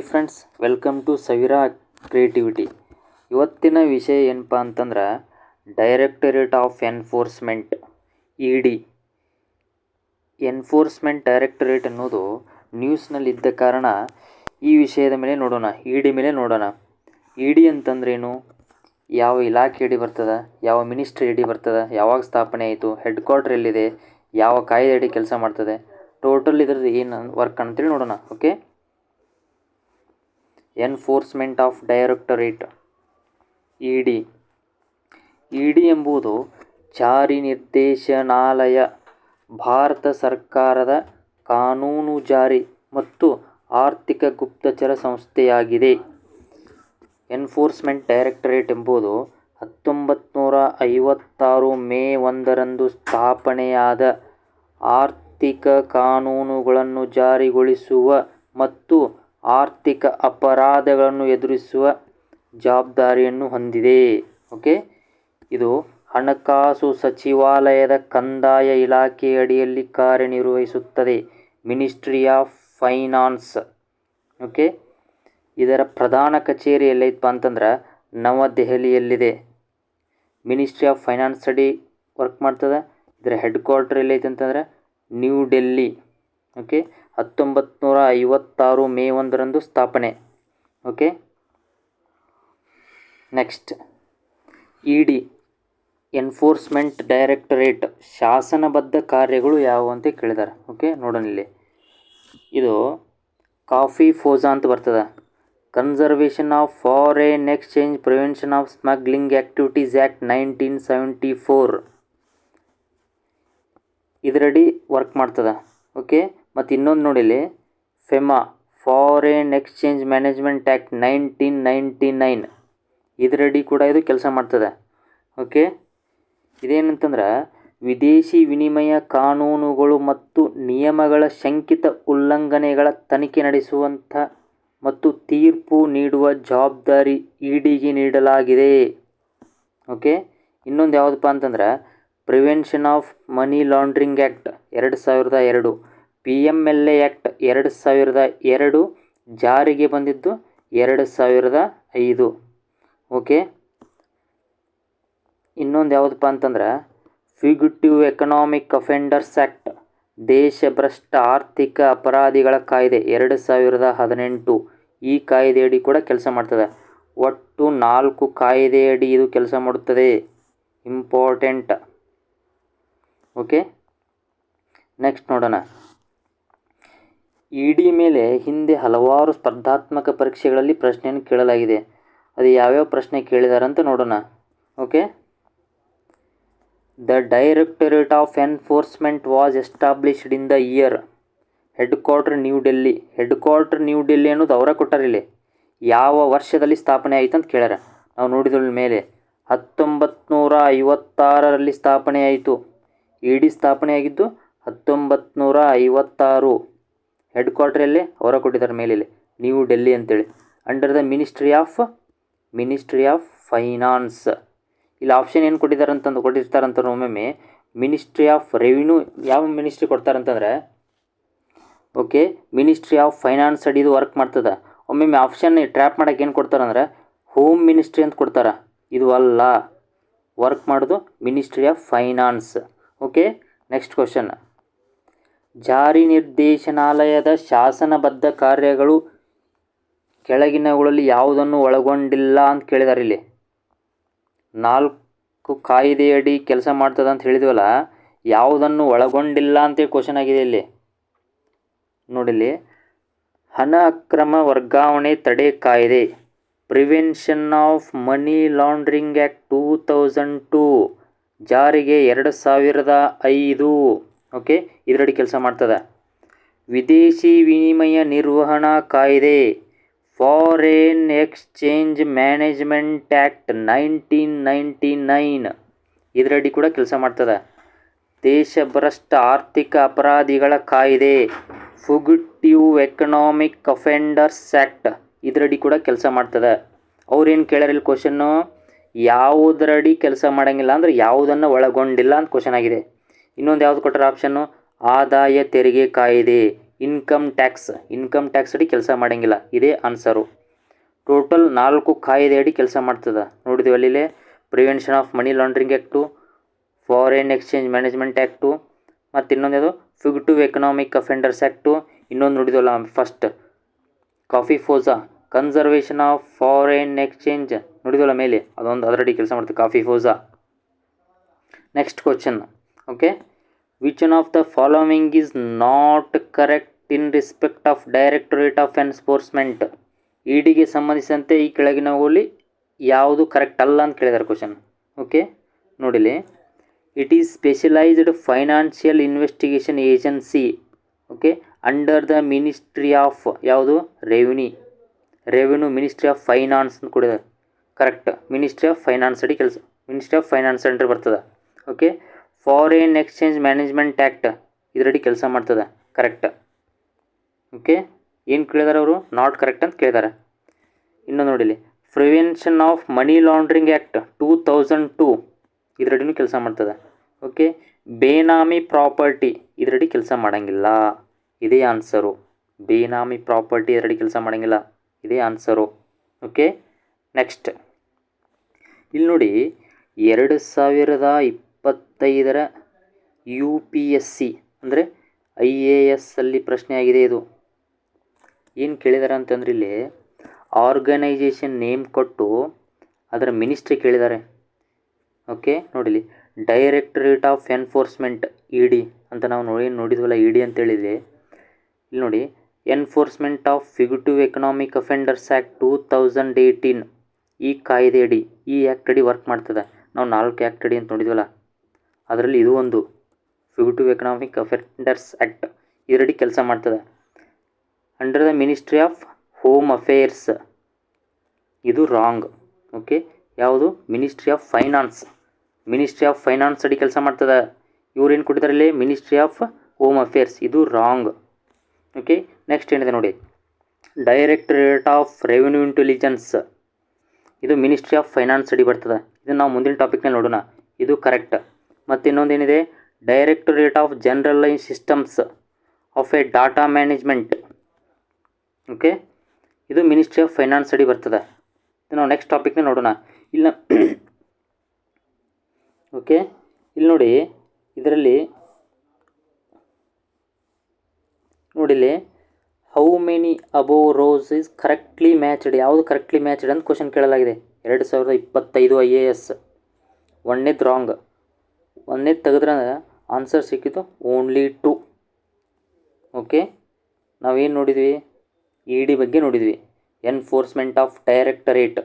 Hi friends, welcome to Savira creativity. ಇವತ್ತಿನ ವಿಷಯ ಏನಪ್ಪ ಅಂತಂದ್ರೆ directorate of enforcement E D enforcement directorate ಅನ್ನೋದು ನ್ಯೂಸ್ನಲ್ಲಿದ್ದ ಕಾರಣ ಈ ವಿಷಯದ ಮೇಲೆ ನೋಡೋಣ ಇ ಡಿ ಮೇಲೆ ನೋಡೋಣ. ಇ ಡಿ ಅಂತಂದ್ರೇನು ಯಾವ ಇಲಾಖೆ ಅಡಿ ಬರ್ತದೆ, ಯಾವ ಮಿನಿಸ್ಟ್ರಿ ಅಡಿ ಬರ್ತದೆ, ಯಾವಾಗ ಸ್ಥಾಪನೆ ಆಯಿತು ಹೆಡ್ ಕ್ವಾರ್ಟರ್ ಎಲ್ಲಿದೆ, ಯಾವ ಕಾಯ್ದೆ ಅಡಿ ಕೆಲಸ ಮಾಡ್ತದೆ ಟೋಟಲ್ ಇದ್ರದ್ದು ಏನು ವರ್ಕ್ ಅಂತೇಳಿ ನೋಡೋಣ okay enforcement of directorate E D E D ಎಂಬುದು ಜಾರಿ ನಿರ್ದೇಶನಾಲಯ, ಭಾರತ ಸರ್ಕಾರದ ಕಾನೂನು ಜಾರಿ ಮತ್ತು ಆರ್ಥಿಕ ಗುಪ್ತಚರ ಸಂಸ್ಥೆಯಾಗಿದೆ. ಎನ್ಫೋರ್ಸ್ಮೆಂಟ್ ಡೈರೆಕ್ಟರೇಟ್ ಎಂಬುದು ಹತ್ತೊಂಬತ್ತು ನೂರ ಐವತ್ತಾರು ಮೇ ಒಂದರಂದು ಸ್ಥಾಪನೆಯಾದ ಆರ್ಥಿಕ ಕಾನೂನುಗಳನ್ನು ಜಾರಿಗೊಳಿಸುವ ಮತ್ತು ಆರ್ಥಿಕ ಅಪರಾಧಗಳನ್ನು ಎದುರಿಸುವ ಜವಾಬ್ದಾರಿಯನ್ನು ಹೊಂದಿದೆ. ಓಕೆ? ಇದು ಹಣಕಾಸು ಸಚಿವಾಲಯದ ಕಂದಾಯ ಇಲಾಖೆ ಅಡಿಯಲ್ಲಿ ಕಾರ್ಯನಿರ್ವಹಿಸುತ್ತದೆ. Ministry of finance okay? ಇದರ ಪ್ರಧಾನ ಕಚೇರಿ ಎಲ್ಲೈತಪ್ಪ ಅಂತಂದ್ರೆ ನವದೆಹಲಿಯಲ್ಲಿದೆ. ಮಿನಿಸ್ಟ್ರಿ ಆಫ್ ಫೈನಾನ್ಸ್ ಅಡಿ ವರ್ಕ್ ಮಾಡ್ತದೆ. ಇದರ ಹೆಡ್ ಕ್ವಾರ್ಟರ್ ಎಲ್ಲೈತೆ ಅಂತಂದ್ರೆ ನ್ಯೂ ಡೆಲ್ಲಿ ಓಕೆ? ಹತ್ತೊಂಬತ್ತು ನೂರ ಐವತ್ತಾರು ಮೇ ಒಂದರಂದು ಸ್ಥಾಪನೆ. Okay? Next. E D enforcement directorate, ಶಾಸನಬದ್ಧ ಕಾರ್ಯಗಳು ಯಾವುವು ಅಂತ ಕೇಳಿದ್ದಾರೆ ಓಕೆ? ನೋಡೋಣ ಇಲ್ಲಿ. ಇದು ಕಾಫಿ ಫೋಜಾ ಅಂತ ಬರ್ತದೆ. Conservation of foreign exchange prevention of smuggling activities act nineteen seventy four. ಇದರಡಿ work ಮಾಡ್ತದೆ. ಓಕೆ? ಮತ್ತು ಇನ್ನೊಂದು ನೋಡಿಲಿ FEMA, foreign exchange management act nineteen ninety nine. ಇದರಡಿ ಕೂಡ ಇದು ಕೆಲಸ ಮಾಡ್ತದೆ. ಓಕೆ ಇದೇನಂತಂದ್ರೆ, ವಿದೇಶಿ ವಿನಿಮಯ ಕಾನೂನುಗಳು ಮತ್ತು ನಿಯಮಗಳ ಶಂಕಿತ ಉಲ್ಲಂಘನೆಗಳ ತನಿಖೆ ನಡೆಸುವಂಥ ಮತ್ತು ತೀರ್ಪು ನೀಡುವ ಜವಾಬ್ದಾರಿ ಇ ಡಿಗೆ ನೀಡಲಾಗಿದೆ. ಓಕೆ ಇನ್ನೊಂದು ಯಾವುದಪ್ಪ ಅಂತಂದ್ರೆ prevention of money laundering act ಎರಡು ಸಾವಿರದ ಎರಡು. P M L A act ಎರಡು ಸಾವಿರದ ಎರಡು ಜಾರಿಗೆ ಬಂದಿದ್ದು ಎರಡು ಸಾವಿರದ ಐದು. ಓಕೆ ಇನ್ನೊಂದು ಯಾವುದಪ್ಪ ಅಂತಂದ್ರೆ ಫಿಗ್ಯುಟಿವ್ ಎಕನಾಮಿಕ್ ಅಫೆಂಡರ್ಸ್ ಆ್ಯಕ್ಟ್ ದೇಶಭ್ರಷ್ಟ ಆರ್ಥಿಕ ಅಪರಾಧಿಗಳ ಕಾಯ್ದೆ ಎರಡು ಸಾವಿರದ ಹದಿನೆಂಟು ಈ ಕಾಯ್ದೆಯಡಿ ಕೂಡ ಕೆಲಸ ಮಾಡ್ತದೆ. ಒಟ್ಟು ನಾಲ್ಕು ಕಾಯ್ದೆಯಡಿ ಇದು ಕೆಲಸ ಮಾಡುತ್ತದೆ. ಇಂಪಾರ್ಟೆಂಟ್ ಓಕೆ ನೆಕ್ಸ್ಟ್ ನೋಡೋಣ. ಇ ಡಿ ಮೇಲೆ ಹಿಂದೆ ಹಲವಾರು ಸ್ಪರ್ಧಾತ್ಮಕ ಪರೀಕ್ಷೆಗಳಲ್ಲಿ ಪ್ರಶ್ನೆಯನ್ನು ಕೇಳಲಾಗಿದೆ. ಅದು ಯಾವ್ಯಾವ ಪ್ರಶ್ನೆ ಕೇಳಿದ್ದಾರೆ ಅಂತ ನೋಡೋಣ. Okay? The directorate of enforcement was established in the year. Headquarter New Delhi. Headquarter New Delhi ಅನ್ನೋದು ಅವರ ಕೊಟ್ಟಾರಿಲ್ಲಿ ಯಾವ ವರ್ಷದಲ್ಲಿ ಸ್ಥಾಪನೆ ಆಯಿತು ಅಂತ ಕೇಳ್ಯಾರ. ನಾವು ನೋಡಿದ್ರ ಮೇಲೆ. ಹತ್ತೊಂಬತ್ತು ನೂರ ಐವತ್ತಾರರಲ್ಲಿ ಸ್ಥಾಪನೆ ಆಯಿತು. ಇ ಡಿ ಸ್ಥಾಪನೆ ಆಗಿದ್ದು ಹತ್ತೊಂಬತ್ತು ನೂರ ಐವತ್ತಾರು ಹೆಡ್ ಕ್ವಾರ್ಟ್ರಲ್ಲಿ ಅವರ ಕೊಟ್ಟಿದ್ದಾರೆ ಮೇಲೆ ಇಲ್ಲಿ ನ್ಯೂ ಡೆಲ್ಲಿ ಅಂತೇಳಿ. Under the ministry of ministry of finance ಇಲ್ಲಿ ಆಪ್ಷನ್ ಏನು ಕೊಟ್ಟಿದ್ದಾರೆ ಅಂತಂದು ಕೊಟ್ಟಿರ್ತಾರಂತ ಒಮ್ಮೊಮ್ಮೆ ಮಿನಿಸ್ಟ್ರಿ ಆಫ್ ರೆವಿನ್ಯೂ ಯಾವ ಮಿನಿಸ್ಟ್ರಿ ಕೊಡ್ತಾರಂತಂದರೆ ಓಕೆ ಮಿನಿಸ್ಟ್ರಿ ಆಫ್ ಫೈನಾನ್ಸ್ ಅಡಿದು ವರ್ಕ್ ಮಾಡ್ತದೆ. ಒಮ್ಮೊಮ್ಮೆ ಆಪ್ಷನ್ ಟ್ರ್ಯಾಪ್ ಮಾಡೋಕೆ ಏನು ಕೊಡ್ತಾರಂದ್ರೆ ಹೋಮ್ ಮಿನಿಸ್ಟ್ರಿ ಅಂತ ಕೊಡ್ತಾರೆ. ಇದು ಅಲ್ಲ. ವರ್ಕ್ ಮಾಡೋದು ministry of finance okay next question ಜಾರಿ ನಿರ್ದೇಶನಾಲಯದ ಶಾಸನಬದ್ಧ ಕಾರ್ಯಗಳು ಕೆಳಗಿನವುಗಳಲ್ಲಿ ಯಾವುದನ್ನು ಒಳಗೊಂಡಿಲ್ಲ ಅಂತ ಕೇಳಿದಾರೆ ಇಲ್ಲಿ. ನಾಲ್ಕು ಕಾಯ್ದೆಯಡಿ ಕೆಲಸ ಮಾಡ್ತದೆ ಅಂತ ಹೇಳಿದ್ವಲ್ಲ, ಯಾವುದನ್ನು ಒಳಗೊಂಡಿಲ್ಲ ಅಂತೇಳಿ ಕ್ವಶನ್ ಆಗಿದೆ ಇಲ್ಲಿ. ನೋಡಿಲ್ಲಿ ಹಣ ಅಕ್ರಮ ವರ್ಗಾವಣೆ ತಡೆ ಕಾಯ್ದೆ, prevention of money laundering act two thousand two, ಜಾರಿಗೆ ಎರಡು ಸಾವಿರದ ಐದು. ಓಕೆ ಇದರಡಿ ಕೆಲಸ ಮಾಡ್ತದೆ. ವಿದೇಶಿ ವಿನಿಮಯ ನಿರ್ವಹಣಾ ಕಾಯ್ದೆ. Foreign exchange management act nineteen ninety nine ಇದರಡಿ ಕೂಡ ಕೆಲಸ ಮಾಡ್ತದೆ. ದೇಶಭ್ರಷ್ಟ ಆರ್ಥಿಕ ಅಪರಾಧಿಗಳ ಕಾಯ್ದೆ. ಫುಗಿಟಿವ್ ಎಕನಾಮಿಕ್ ಅಫೆಂಡರ್ಸ್ ಆ್ಯಕ್ಟ್ ಇದರಡಿ ಕೂಡ ಕೆಲಸ ಮಾಡ್ತದೆ. ಅವ್ರೇನು ಕೇಳ್ಯಾರ ಕ್ವಶನ್ನು ಯಾವುದರಡಿ ಕೆಲಸ ಮಾಡೋಂಗಿಲ್ಲ ಅಂದರೆ ಯಾವುದನ್ನು ಒಳಗೊಂಡಿಲ್ಲ ಅಂತ ಕ್ವಶನ್ ಆಗಿದೆ. ಇನ್ನೊಂದು ಯಾವ್ದು ಕೊಟ್ಟರೆ ಆಪ್ಷನ್ನು ಆದಾಯ ತೆರಿಗೆ ಕಾಯಿದೆ. ಇನ್ಕಮ್ ಟ್ಯಾಕ್ಸ್ ಇನ್ಕಮ್ ಟ್ಯಾಕ್ಸ್ ಅಡಿ ಕೆಲಸ ಮಾಡೋಂಗಿಲ್ಲ. ಇದೇ ಆನ್ಸರು ಟೋಟಲ್ ನಾಲ್ಕು ಕಾಯಿದೆ ಅಡಿ ಕೆಲಸ ಮಾಡ್ತದೆ. ನೋಡಿದ್ವಿ ಅಲ್ಲಿಲೇ. Prevention of money laundering act foreign exchange management act ಮತ್ತು ಇನ್ನೊಂದು ಯಾವುದು? ಫಿಗ್ಟಿವ್ ಎಕನಾಮಿಕ್ ಅಫೆಂಡರ್ಸ್ ಆ್ಯಕ್ಟು ಇನ್ನೊಂದು ನೋಡಿದ್ವಲ್ಲ first COFEPOSA conservation of foreign exchange ನೋಡಿದ್ವಲ್ಲ ಮೇಲೆ? ಅದೊಂದು ಅದರಡಿ ಕೆಲಸ ಮಾಡ್ತದೆ. COFEPOSA next question okay which one of the following is not correct in respect of directorate of enforcement ಇಡಿಗೆ ಸಂಬಂಧಿಸಿದಂತೆ ಈ ಕೆಳಗಿನವುಗಳಲ್ಲಿ ಯಾವುದು ಕರೆಕ್ಟ್ ಅಲ್ಲ ಅಂತ ಕೇಳಿದ್ದಾರೆ ಕ್ವಶನ್ ಓಕೆ ನೋಡಿಲಿ. It is specialised financial investigation agency okay under the ministry of ಯಾವುದು? Revenue revenue ministry of finance ಅಂತ ಕೊಡಿದ್ದಾರೆ ಕರೆಕ್ಟ್ ಮಿನಿಸ್ಟ್ರಿ ಆಫ್ ಫೈನಾನ್ಸ್ ಅಡಿ ಕೆಲಸ. ಮಿನಿಸ್ಟ್ರಿ ಆಫ್ ಫೈನಾನ್ಸ್ ಅಂಡರ್ ಬರ್ತದೆ. Okay foreign exchange management act ಇದರಡಿ ಕೆಲಸ ಮಾಡ್ತದೆ. Correct okay ಏನು ಕೇಳಿದಾರೆ ಅವರು? ನಾಟ್ ಕರೆಕ್ಟ್ ಅಂತ ಕೇಳಿದ್ದಾರೆ ಇನ್ನು ನೋಡಿಲಿ. Prevention of money laundering act two thousand two ಇದರಡಿನೂ ಕೆಲಸ ಮಾಡ್ತದೆ. ಓಕೆ ಬೇನಾಮಿ ಪ್ರಾಪರ್ಟಿ ಇದರಡಿ ಕೆಲಸ ಮಾಡೋಂಗಿಲ್ಲ. ಇದೇ ಆನ್ಸರು ಬೇನಾಮಿ ಪ್ರಾಪರ್ಟಿ ಇದರಡಿ ಕೆಲಸ ಮಾಡೋಂಗಿಲ್ಲ. ಇದೇ ಆನ್ಸರು ಓಕೆ ನೆಕ್ಸ್ಟ್ ಇಲ್ಲಿ ನೋಡಿ ಎರಡು ಸಾವಿರದ ಇಪ್ಪತ್ತೈದರ ಯು ಪಿ ಎಸ್ ಸಿ, ಅಂದರೆ ಐ ಎ ಎಸ್ ಅಲ್ಲಿ ಪ್ರಶ್ನೆ ಆಗಿದೆ ಇದು. ಏನು ಕೇಳಿದ್ದಾರೆ ಅಂತಂದ್ರೆ ಇಲ್ಲಿ ಆರ್ಗನೈಜೇಷನ್ ನೇಮ್ ಕೊಟ್ಟು ಅದರ ಮಿನಿಸ್ಟ್ರಿ ಕೇಳಿದ್ದಾರೆ ಓಕೆ ನೋಡಿಲಿ directorate of enforcement E D ಅಂತ ನಾವು ನೋಡಿ ನೋಡಿದ್ವಲ್ಲ ಇ ಡಿ ಅಂತೇಳಿದೆ ಇಲ್ಲಿ ನೋಡಿ enforcement of fugitive economic offenders act two thousand eighteen ಈ ಕಾಯ್ದೆ ಅಡಿ ಈ ಆ್ಯಕ್ಟ್ ಅಡಿ ವರ್ಕ್ ಮಾಡ್ತದೆ. ನಾವು ನಾಲ್ಕು ಆ್ಯಕ್ಟ್ ಅಡಿ ಅಂತ ನೋಡಿದ್ವಲ್ಲ ಅದರಲ್ಲಿ ಇದು ಒಂದು ಫ್ಯೂಟಿವ್ ಎಕನಾಮಿಕ್ ಅಫೆಂಡರ್ಸ್ ಆ್ಯಕ್ಟ್ ಇದರಡಿ ಕೆಲಸ ಮಾಡ್ತದೆ. Under the ministry of home affairs ಇದು ರಾಂಗ್ ಓಕೆ ಯಾವುದು? Ministry of finance ministry of finance ಅಡಿ ಕೆಲಸ ಮಾಡ್ತದೆ. ಇವ್ರು ಏನು ಕೊಟ್ಟಿದ್ದಾರೆ ಇಲ್ಲಿ? ಮಿನಿಸ್ಟ್ರಿ ಆಫ್ ಹೋಮ್ ಅಫೇರ್ಸ್ ಇದು ರಾಂಗ್ ಓಕೆ ನೆಕ್ಸ್ಟ್ ಏನಿದೆ ನೋಡಿ? ಡೈರೆಕ್ಟ್ರೇಟ್ ಆಫ್ ರೆವಿನ್ಯೂ ಇಂಟೆಲಿಜೆನ್ಸ್ ಇದು ಮಿನಿಸ್ಟ್ರಿ ಆಫ್ ಫೈನಾನ್ಸ್ ಅಡಿ ಬರ್ತದೆ. ಇದನ್ನು ನಾವು ಮುಂದಿನ ಟಾಪಿಕ್ನಲ್ಲಿ ನೋಡೋಣ. ಇದು ಕರೆಕ್ಟ್ ಮತ್ತು ಇನ್ನೊಂದು ಏನಿದೆ directorate of general systems of a data management okay ಇದು ಮಿನಿಸ್ಟ್ರಿ ಆಫ್ ಫೈನಾನ್ಸ್ ಅಡಿ ಬರ್ತದೆ. ಇದು ನಾವು ನೆಕ್ಸ್ಟ್ ಟಾಪಿಕ್ನ ನೋಡೋಣ. ಇಲ್ಲ ಓಕೆ ಇಲ್ಲಿ ನೋಡಿ, ಇದರಲ್ಲಿ ನೋಡಿಲ್ಲಿ how many above rows is correctly matched ಯಾವುದು ಕರೆಕ್ಟ್ಲಿ ಮ್ಯಾಚ್ಡ್ ಅಂತ ಕ್ವಶನ್ ಕೇಳಲಾಗಿದೆ. ಎರಡು ಸಾವಿರದ ಇಪ್ಪತ್ತೈದು ಐ ಎ ಎಸ್ ಒಂದನೇದು ರಾಂಗ್ ಒಂದನೇದು ತೆಗೆದ್ರೆ ಆನ್ಸರ್ ಸಿಕ್ಕಿತು ಓನ್ಲಿ ಟು ಓಕೆ ನಾವೇನು ನೋಡಿದ್ವಿ? ಇ ಡಿ ಬಗ್ಗೆ ನೋಡಿದ್ವಿ. Enforcement of directorate